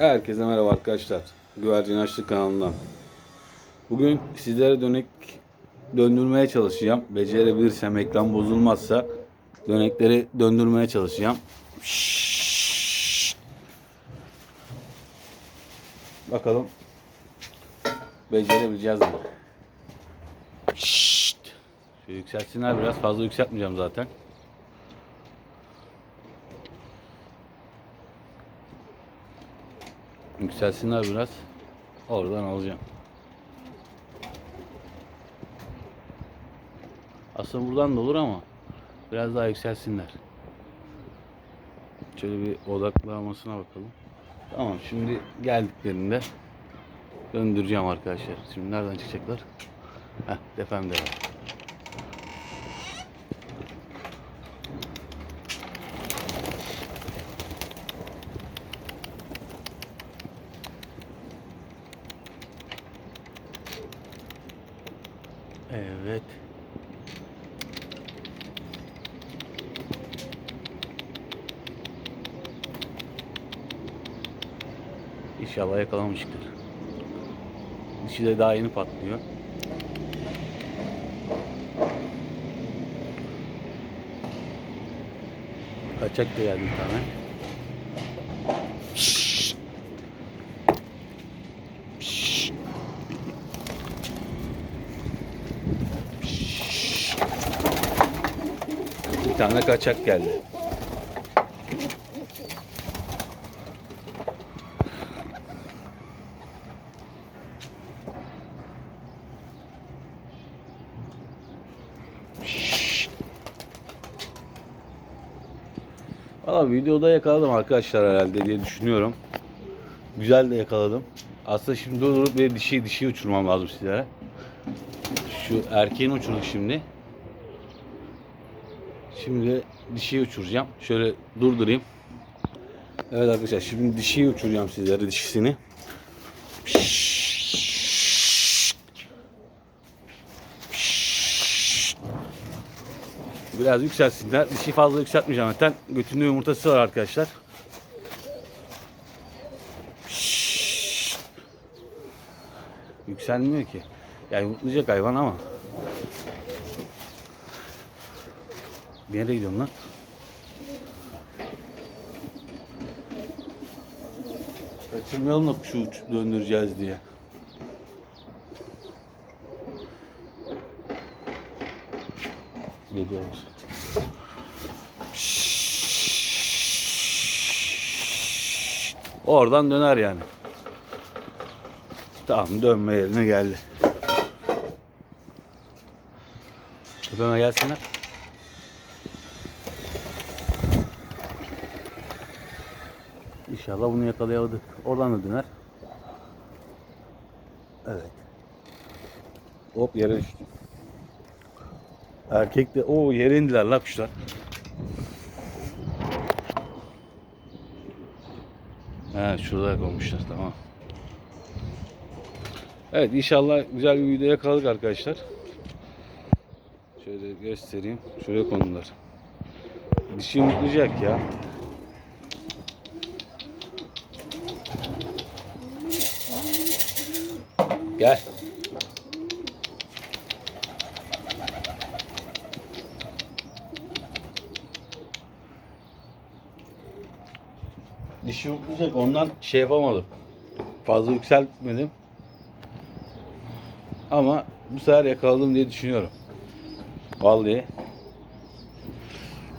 Herkese merhaba arkadaşlar. Güvercin Açlık kanalından. Bugün sizlere dönek döndürmeye çalışacağım. Becerebilirsem ekran bozulmazsa dönekleri döndürmeye çalışacağım. Bakalım becerebileceğiz mi? Şşt. Şöyle yükseltsinler biraz fazla yükseltmeyeceğim zaten. Yükselsinler biraz. Oradan alacağım. Aslında buradan da olur ama biraz daha yükselsinler. Şöyle bir odaklamasına bakalım. Tamam şimdi geldiklerinde döndüreceğim arkadaşlar. Şimdi nereden çıkacaklar? Heh tepemde var. Evet. İnşallah yakalamıştır. Dişi de daha yeni patlıyor. Kaçak da geldi bir tane. Tane kaçak geldi. Valla videoda yakaladım arkadaşlar herhalde diye düşünüyorum. Güzel de yakaladım. Aslında şimdi durup bir dişi dişi uçurmam lazım sizlere. Şu erkeğini uçurduk şimdi. Şimdi dişiyi uçuracağım. Şöyle durdurayım. Evet arkadaşlar şimdi dişiyi uçuracağım sizlere dişisini. Biraz yükselsinler. Dişi fazla yükseltmeyeceğim zaten. Götünde yumurtası var arkadaşlar. Yükselmiyor ki. Yani yumurtlayacak hayvan ama. Nereye gidiyorum lan? Kaçırmayalım da kuşu döndüreceğiz diye. Geliyoruz. Oradan döner yani. Tamam dönme yerine geldi. Tepeme gelsene. İnşallah bunu yakalayamadık. Oradan da döner. Evet. Hop yere düştü. Erkek de o yere indiler la kuşlar. He şurada konmuşlar tamam. Evet inşallah güzel bir video yakaladık arkadaşlar. Şöyle göstereyim. Şuraya kondular. Dişi yumurtlayacak ya. Gel. Dişi yumurtlayacak ondan şey yapamadım. Fazla yükseltmedim. Ama bu sefer yakaladım diye düşünüyorum. Vallahi.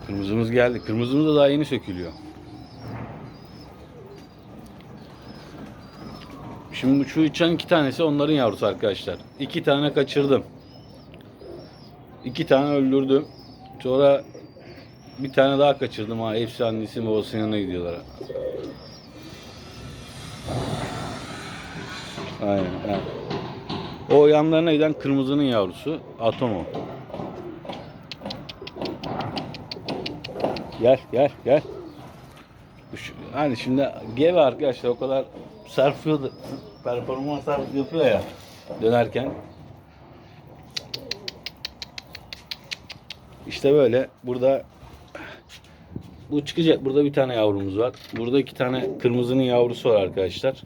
Kırmızımız geldi. Kırmızımız da daha yeni sökülüyor. Şimdi şu uçan iki tanesi onların yavrusu arkadaşlar. İki tane kaçırdım. İki tane öldürdüm. Sonra bir tane daha kaçırdım ha. Hepsi annesi babasının yanına gidiyorlar. Aynen. ha. O yanlarına giden kırmızının yavrusu. Atomo. Gel gel gel. Hani şimdi geve arkadaşlar o kadar sarfıyordu. Performans sarf yapıyor ya dönerken. İşte böyle burada Bu çıkacak. Burada bir tane yavrumuz var. Burada iki tane kırmızının yavrusu var arkadaşlar.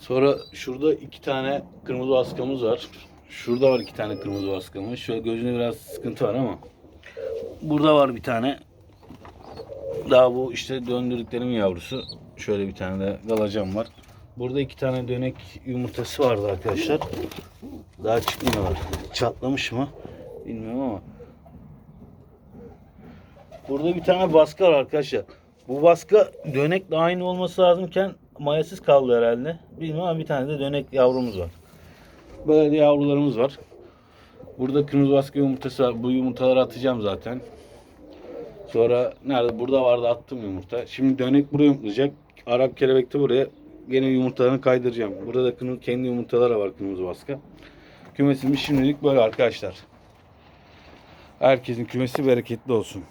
Sonra şurada iki tane kırmızı vaskamız var. Şurada var iki tane kırmızı vaskamız. Şöyle gözünde biraz sıkıntı var ama. Burada var bir tane. Daha bu işte döndürdüklerimin yavrusu. Şöyle bir tane de galacam var. Burada iki tane dönek yumurtası vardı arkadaşlar. Daha çıkmıyorlar. Çatlamış mı? Bilmiyorum ama. Burada bir tane baskı var arkadaşlar. Bu baska dönekle aynı olması lazımken mayasız kaldı herhalde. Bilmiyorum ama bir tane de dönek yavrumuz var. Böyle yavrularımız var. Burada kırmızı baskı yumurtası var. Bu yumurtaları atacağım zaten. Sonra nerede? Burada vardı attım yumurta. Şimdi dönek buraya yumurtlayacak. Arap kelebek de buraya. Gene yumurtalarını kaydıracağım. Burada da kırmızı, kendi yumurtaları var kırmızı baska. Kümesimiz şimdilik böyle arkadaşlar. Herkesin kümesi bereketli olsun.